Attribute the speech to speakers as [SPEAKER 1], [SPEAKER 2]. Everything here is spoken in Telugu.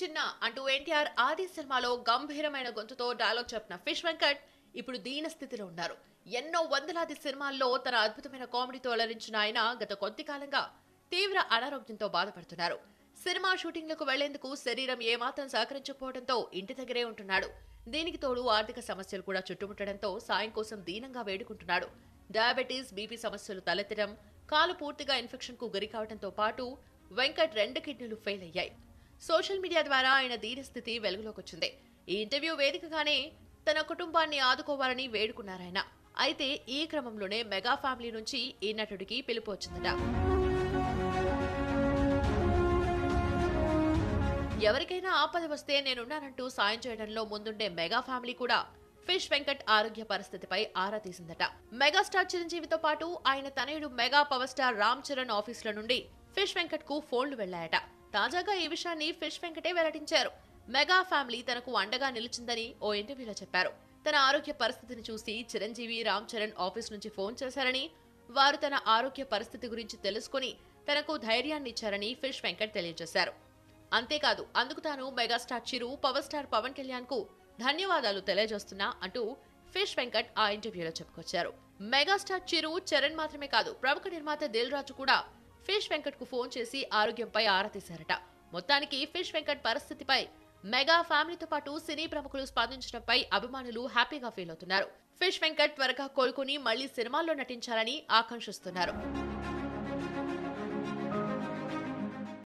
[SPEAKER 1] చిన్న అంటూ ఎన్టీఆర్ ఆది సినిమాలో గంభీరమైన గొంతుతో డైలాగ్ చెప్పిన ఫిష్ వెంకట్ ఇప్పుడు దీన స్థితిలో ఉన్నారు. ఎన్నో వందలాది సినిమాల్లో తన అద్భుతమైన కామెడీతో అలరించిన ఆయన గత కొద్ది కాలంగా తీవ్ర అనారోగ్యంతో బాధపడుతున్నారు. సినిమా షూటింగ్లకు వెళ్ళేందుకు శరీరం ఏమాత్రం సహకరించకపోవడంతో ఇంటి దగ్గరే ఉంటున్నాడు. దీనికి తోడు ఆర్థిక సమస్యలు కూడా చుట్టుముట్టడంతో సాయం కోసం దీనంగా వేడుకుంటున్నాడు. డయాబెటీస్ బీపీ సమస్యలు తలెత్తడం కాలు పూర్తిగా ఇన్ఫెక్షన్కు గురి కావడంతో పాటు వెంకట్ రెండు కిడ్నీలు ఫెయిల్ అయ్యాయి. సోషల్ మీడియా ద్వారా ఆయన దీనస్థితి వెలుగులోకి వచ్చింది ఈ ఇంటర్వ్యూ వేదికగానే తన కుటుంబాన్ని ఆదుకోవాలని వేడుకున్నారాయన అయితే ఈ క్రమంలోనే మెగా ఫ్యామిలీ నుంచి ఈ నటుడికి పిలుపు వచ్చిందట. ఎవరికైనా ఆపద వస్తే నేనున్నానంటూ సాయం చేయడంలో ముందుండే మెగా ఫ్యామిలీ కూడా ఫిష్ వెంకట్ ఆరోగ్య పరిస్థితిపై ఆరా తీసిందట. మెగాస్టార్ చిరంజీవితో పాటు ఆయన తనయుడు mega power star Ram Charan ఆఫీసుల నుండి ఫిష్ వెంకట్కు ఫోన్లు వెళ్ళాయట. తాజాగా ఈ విషయాన్ని ఫిష్ వెంకటే వెల్లడించారు. మెగా ఫ్యామిలీ తనకు అండగా నిలిచిందని ఓ ఇంటర్వ్యూలో చెప్పారు. తన ఆరోగ్య పరిస్థితిని చూసి చిరంజీవి రామ్ చరణ్ ఆఫీస్ నుంచి ఫోన్ చేశారని వారు తన ఆరోగ్య పరిస్థితి గురించి తెలుసుకుని తనకు ధైర్యాన్ని ఇచ్చారని ఫిష్ వెంకట్ తెలియజేశారు. అంతేకాదు అందుకు తాను megastar Chiru power star Pawan కళ్యాణ్కు ధన్యవాదాలు తెలియజేస్తున్నా అంటూ ఫిష్ వెంకట్ ఆ ఇంటర్వ్యూలో చెప్పుకొచ్చారు. మెగాస్టార్ చిరు చరణ్ మాత్రమే కాదు ప్రముఖ నిర్మాత దిల్ రాజు కూడా ఫిష్ వెంకట్కు ఫోన్ చేసి ఆరోగ్యంపై ఆరా తీశారట. మొత్తానికి ఫిష్ వెంకట్ పరిస్థితిపై మెగా ఫ్యామిలీతో పాటు సినీ ప్రముఖులు స్పందించడంపై అభిమానులు హ్యాపీగా ఫీల్ అవుతున్నారు. ఫిష్ వెంకట్ త్వరగా కోలుకుని మళ్ళీ సినిమాల్లో నటించాలని ఆకాంక్షిస్తున్నారు.